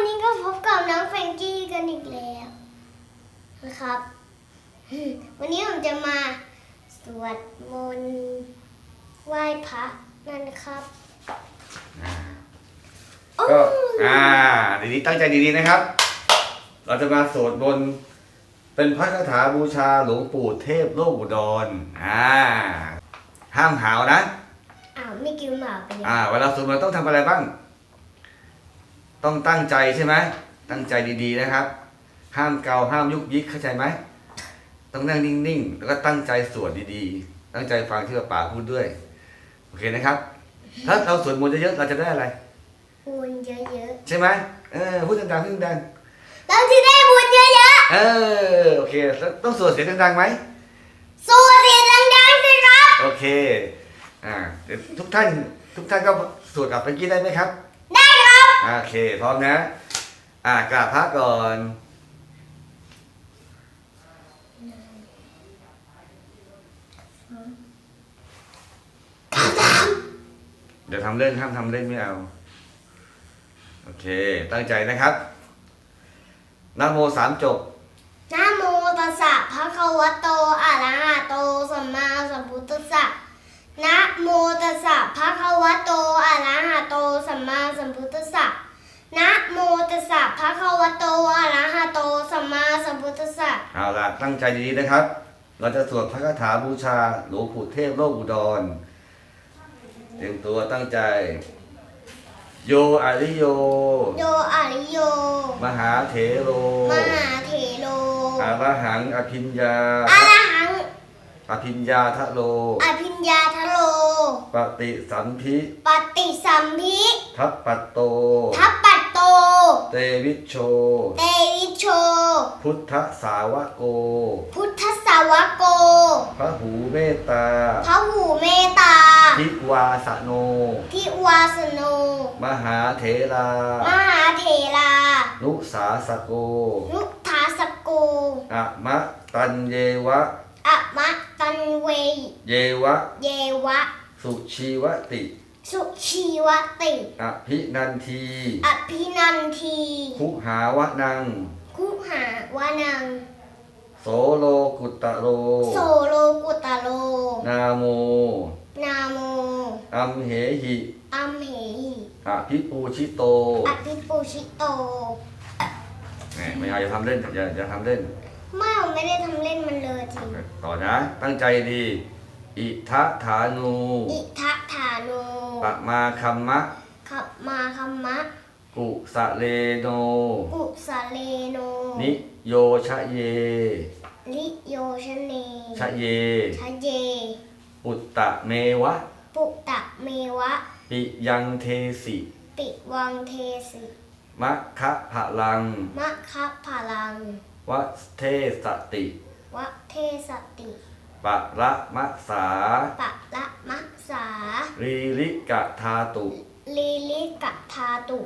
วันนี้ก็พบกับน้องแฟรงกี้กันอีกแล้วนะครับ วันนี้ผมจะมาสวดมนต์ไหว้พระนั่นนะครับโอ้ก็ อ่าดีๆตั้งใจดีๆนะครับ เราจะมาสวดมนต์เป็นพระคาถาบูชาหลวงปู่เทพโลกอุดรอ่า ห้ามหาวนะอ้าวไม่กินหมาไปเลยอ่า เวลาสวดมนต์ต้องทำอะไรบ้าง ต้องตั้งใจใช่ไหมตั้งใจดีๆนะครับ ห้ามเกาห้ามยุกยิกเข้าใจไหมต้องนั่งนิ่งๆ แล้วก็ตั้งใจสวดดีๆ ตั้งใจฟังที่พระป่าพูดด้วย โอเคนะครับ ถ้าเราสวดมนต์เยอะๆเราจะได้อะไรบุญเยอะใช่ไหมเออพูดดังๆพูดดังๆเราจะได้บุญเยอะๆเออโอเคแล้วต้องสวดเสียงดังๆไหมๆสู้เสียงดังๆสิครับโอเคอ่าเดี๋ยวทุกท่านทุกท่านก็สวดกับเมื่อกี้ได้ไหมครับได้ครับอ่า โอเค พร้อมนะ อ่ากราบพระก่อนเดี๋ยวทำเล่นห้ามทำเล่นไม่เอา โอเค ตั้งใจนะครับนะโมสามจบนะโมตัสสะภะคะวะโตอะระหะโตสัมมาสัมพุทธัสสะนะโมตัสสะภะคะวะโตอะระหะโตสัมมาสัมพุทธัสสะ นะโมตัสสะภะคะวะโตอะระหะโตสัมมาสัมพุทธัสสะเอาล่ะตั้งใจดีๆนะครับ เราจะสวดพระคาถาบูชาหลวงปู่เทพโลกอุดรเตรียมตัวตั้งใจ โยอาริโย โยอาริโย มหาเถโรมหาเถโลอาระหังอภิญญา อะระหังอภิญญาทะโล อภิญญาทะโล ปฏิสัมพิปฏิสัมพิทัปปัตโต ทัปปัตโต เตวิชโช เตวิโช พุทธสาวโก พุทธสาวโก พระหูเมตตา พระหูเมตตา ทิวาสโน ทิวาสโน มหาเถรามหาเถรา นุสาสโกนุทาสโกอะมะตันเยวะ อะมะตันเวเยวะ เยวะ สุชีวติ สุชีวติ อภินันที อภินันที คุหาวะนัง คุหาวานัง โสโลกุตตะโร โสโลกุตโล นาโม นาโม อัมเหหิอัมเหหิอภิปูชิโตอภิปูชิโตแหมไม่เอาอย่าทำเล่นอย่าอย่าทำเล่น ไม่ผมไม่ได้ทำเล่นมันเลยจริง ต่อนะ ตั้งใจดี อิทะฐานู อิทะฐาโนปะมาคัมมะ ขับมาคัมมะ กุสะเลโน กุสาเลโน นิโยชะเย ลิโยชเนชะเย ชะเย อุตตะเมวะ ปุตตะเมวะ ปิยังเทสิปิวังเทสิมะคะผะลัง มะคะพาลังวะเทสติ วะเทสติ ปะระมะสา ปะละมัสสารีลิกะทาตุ ลีลิกะทาตุ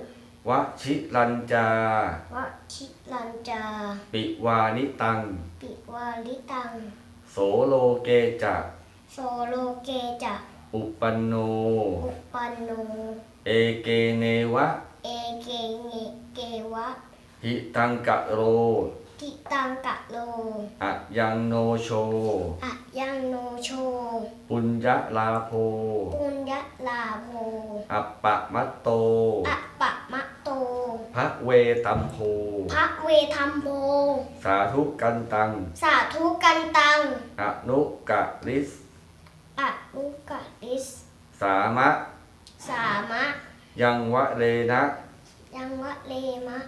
วะชิรัญจาวะชิลันจา ปิวานิตัง ปิวาลิตัง โสโลเกจะโซโลเกจะอุปันโน อุปันโน เอเกเนวะ เอเกเงเกวะ หิตังกะโร ทิตังกะโลอะยังโนโช อะยังโนโช ปุญญลาโภปุญญลาโภอัปปะมัตโตอะปะมะโต พระเวตัมโพพระเวทัมโพ สาธุกันตัง สาธุกันตัง อนุกะลิส อะลุกะลิส สามะ สามะ ยังวะเรนะ ยังวะเลมะ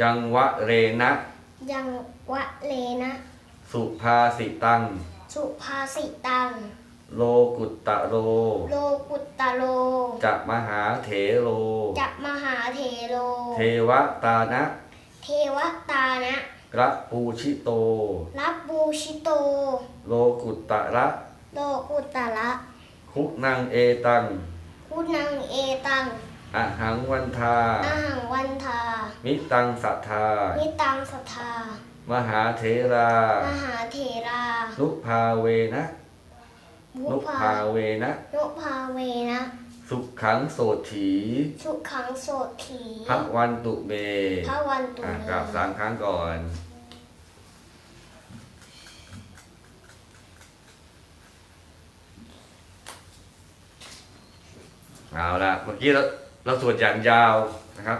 ยังวะเรนะ ยังวะเลนะ สุภาสิตัง สุภาสิตัง โลกุตตะโร โลกุตตะโลจะมหาเถโรจักมหาเทโลเทวตานะ เทวตานะกระปูชิโต รับบูชิโต โลกุตตะระ โลกุตตะละคุณังเอตัง คุณังเอตัง อหังวันทา อาหังวันทา มิตังสัทธา นิตังสัทธา มหาเถรามหาเถรานุภาเวนะมุนุภาภาเวนะ นุภาเวนะสสุขขังโสถีสุขังโสถีพระวันตุเมพระวันตุอะเมกราบสามครั้งก่อน เอาละเมื่อกี้เราเราสวดอย่างยาวนะครับ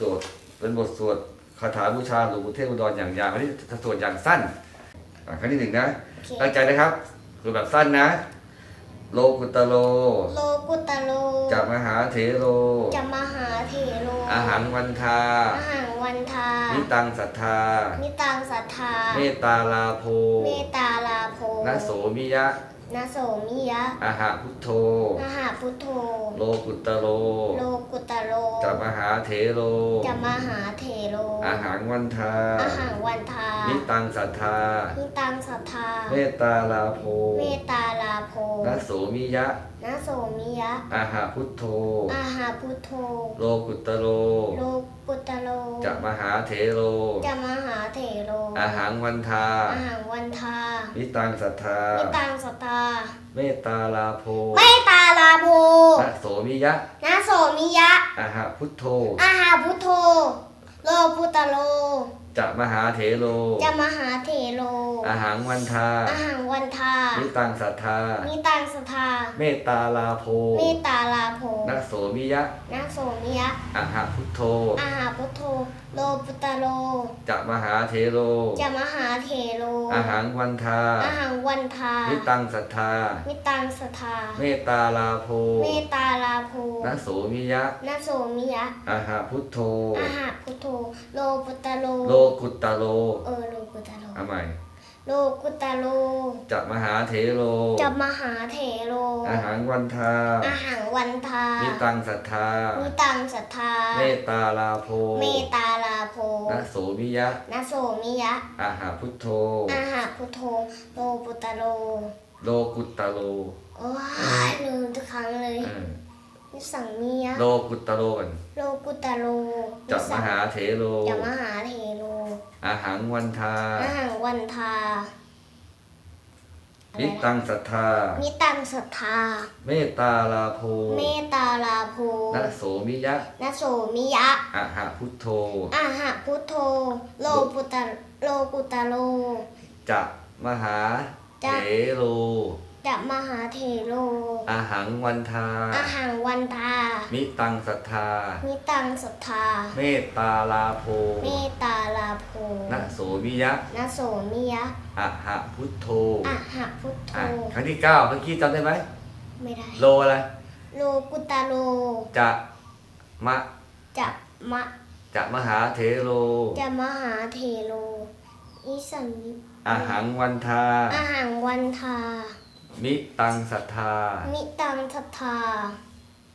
สวด เป็นบทสวดคาถาบูชาหลวงปู่เทพอุดรอย่างยาวอันนี้จะสวดอย่างสั้นอะครั้งที่หนึ่งนะโอเคตั้งใจนะครับสวดแบบสั้นนะ โลกุตโล โลกุตโลจักมหาเถโลจะมหาเถโลอาหังวันทาอาหังวันทานิตังศรัทธานิตังศรัทธา เมตตาลาโภเมตตาลาโภนะโสมิยะ นาโสมิยะอาหะพุทโธมหาพุทโธ โลกุตโลโลกุตโลจักมหาเถโลจะมหาเถโลอาหังวันทาอาหังวันทานิตังศรัทธานิตังศรัทธา เมตตาลาโภเมตตาลาโภนะโสมิยะนาโสมิยะอาหะพุทโธอาหาพุทโธ โลกุตโลโลกุตโลจักมหาเถโลจะมหาเถโลอาหังวันทา อาหังวันทานิตังศรัทธานิตังศรัทธา เมตตาลาโภเมตตาลาโภนะโสมิยะนาโสมิยะอาหะพุทโธอาหาพุทโธโลพุตโล จะมหาเถโล จะมหาเถโล อาหังวันทา อาหังวันทานิตังศรัทธานิตังศรัทธา เมตตาลาโภเมตตาลาโภนะโสมิยะนาโสมิยะอาหะพุทโธอาหาพุทโธ โลพุตโล จะมหาเถโล จะมหาเถโล อาหังวันทา อาหังวันทานิตังศรัทธานิตังศรัทธา เมตตาลาโภเมตตาลาโภนะโสมิยะนาโสมิยะอาหะพุทโธอาหาพุทโธ โลพุตโลโลกุตตโล เออโลกุตโลเอาใหม่ โลกุตโลจะมหาเถโล จะมหาเถโลอาหังวันทา อาหังวันทานิตังศรัทธานิตังศรัทธาเมตตาลาโภเมตตาลาโภนะโสมิยะ นาโสมิยะ อาหะพุทโธ อาหาพุทโธโลปุตโลโลกุตตโล โอ้ยลืมทุกครั้งเลยเออ นิสังมิยะโลกุตตโลกันโลกุตโลจะนิมสังหาเถโลจะมหาเทโลอาหังวันทาอาหังวันทาอะไรนินะตังศรัทธานิตังศรัทธา เมตตาลาโภเมตตาลาโภนะโสมิยะนาโสมิยะอาหะพุทโธอาหะพุทโธ โลปุตโลกุตโลจะมหาจะเถโล จะมหาเทโลอาหังวันทา อาหังวันทา มิตังศรัทธานิตังศรัทธา เมตตาลาโภเมตตาลาโภนะโสมิยะนาโสมิยะอาหะพุทโธอะหะพุทโธ อะครั้งที่เก้าเมื่อกี้จำได้ไหม ไม่ได้ โลอะไร โลกุตโล จะมะจะมะ จะมหาเถโลจะมหาเทโลอิสันนิอาหังวันทา อาหังวันทา มิตังศรัทธา มิตังทัทธา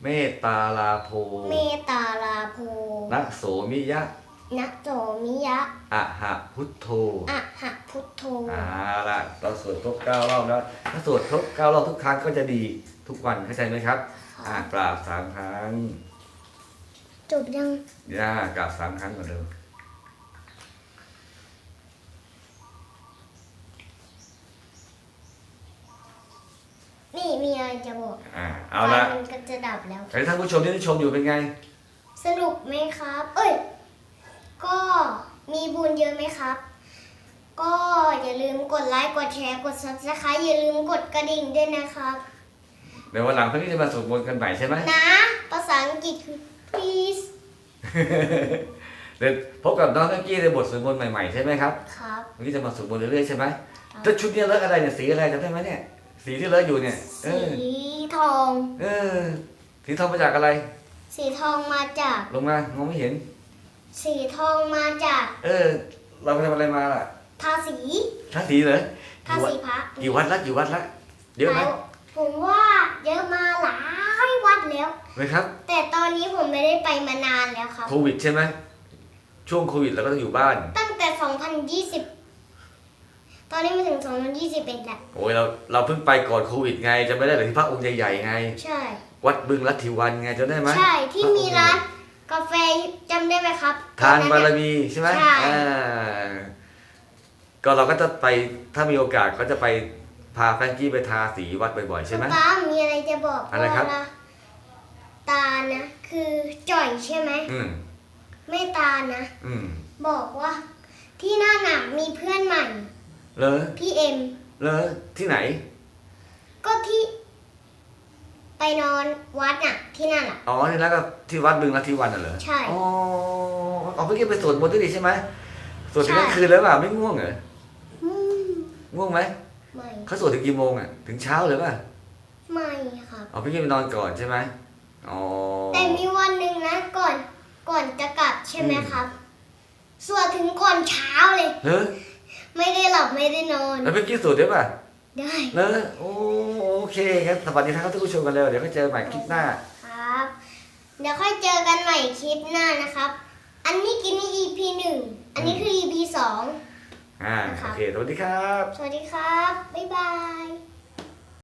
เมตตาลาโภเมตตาลาโภนะโสมิยะนะโสมิยะอะหะพุทโธอะหะพุทโธอ่าละเราสวดครบเก้ารอบแล้วถ้าสวดครบเก้ารอบทุกครั้งก็จะดีทุกวันเข้าใจไหมครับ อ่ากราบสามครั้ง จบยัง ย่ากราบสามครั้งก่อนเร็ว มีอะไรจะบอกอ่าเอาละไฟมันก็จะดับแล้วแต่ท่านผู้ชมที่ได้ชมอยู่เป็นไง สนุกไหมครับ เอ้ย ก็มีบุญเยอะไหมครับ ก็อย่าลืมกดไลค์ กดแชร์ กด subscribe อย่าลืมกดกระดิ่งด้วยนะครับ เดี๋ยววันหลังเพื่อนจะมาสวดมนต์กันใหม่ใช่ไหม นะ ภาษาอังกฤษคือ please เดี๋ยวพบกับน้องเมื่อกี้ในบทสวดมนต์ใหม่ๆใช่ไหมครับครับเมื่อกี้จะมาสวดมนต์เรื่อยๆใช่ไหมครับแล้วชุดเนี้ยเลอะอะไรเนี่ยสีอะไรจำได้ไหมเนี่ย สีที่เลอะอยู่เนี่ย เอสีอ ทอง เออ สีทองมาจากอะไร สีทองมาจาก ลงมามองไม่เห็น สีทองมาจากเออ เราไปทำอะไรมาล่ะทาสีทักสีเหรอทาสีพระกี่วัดละกี่วัดละเยอะไหมแล้วผมว่าเยอะมาหลายวัดแล้ว ไหมครับ แต่ตอนนี้ผมไม่ได้ไปมานานแล้วครับ โควิดใช่ไหมช่วงโควิดเราก็ต้องอยู่บ้าน ตั้งแต่ 2020 ตอนนี้มาถึง 2021แล้วโอ้ยเราเราเพิ่งไปก่อนโควิดไงจะไม่ได้เหรือที่พระองค์ใหญ่ๆไง ใช่ วัดบึงลัทธิวันไงจำได้ไหมใช่ที่มีร้านกาแฟจำได้ไหมครับทานบารตอนนั้นน่ะมีใช่ไหมใช่อ่าก็เราก็จะไปถ้ามีโอกาสก็จะไปพาแฟรงกี้ไปทาสีวัดบ่อยๆใช่ไหมป๊ามีอะไรจะบอกอะไรครับพ่นะตานะ คือจ่อยใช่ไหมอืมแม่ตานะ อืม บอกว่า ที่หน้าหนักมีเพื่อนใหม่ เลอพี่เอ็ม เลอที่ไหน ก็ที่ ไปนอนวัดน่ะ ที่นั่นอะ อ๋อนี่แล้วก็ที่วัดบึงลัทธิวันน่ะเหรอใช่ อ๋อเอาเมื่อกี้ไปสวดมนต์ด้วยดิใช่ไหมสวดถึงใช่กลางคืนแล้วเปล่าไม่ง่วงเหรออืมง่วงไหมไม่เขาสวดถึงกี่โมงอะถึงเช้าเลยป่ะไม่ครับ เอาพี่กี้ไปนอนก่อนใช่ไหมอ๋อแต่มีวันหนึ่งนะก่อนก่อนจะกลับใช่ไหมอืมครับ สวดถึงก่อนเช้าเลย เลอ ไม่ได้หลับไม่ได้นอน แล้วพี่กี้สวดได้ป่ะได้เลอโอโอเคงั้นสวัสดีครับท่านผู้ชมกันเลยเดี๋ยวก็เจอใหม่คลิปหน้า ครับ เดี๋ยวค่อยเจอกันใหม่คลิปหน้านะครับ อันนี้กินนี่ EP หนึ่งอันนี้คือ EP สองอ่าโอเคสวัสดีครับ สวัสดีครับ บ๊ายบาย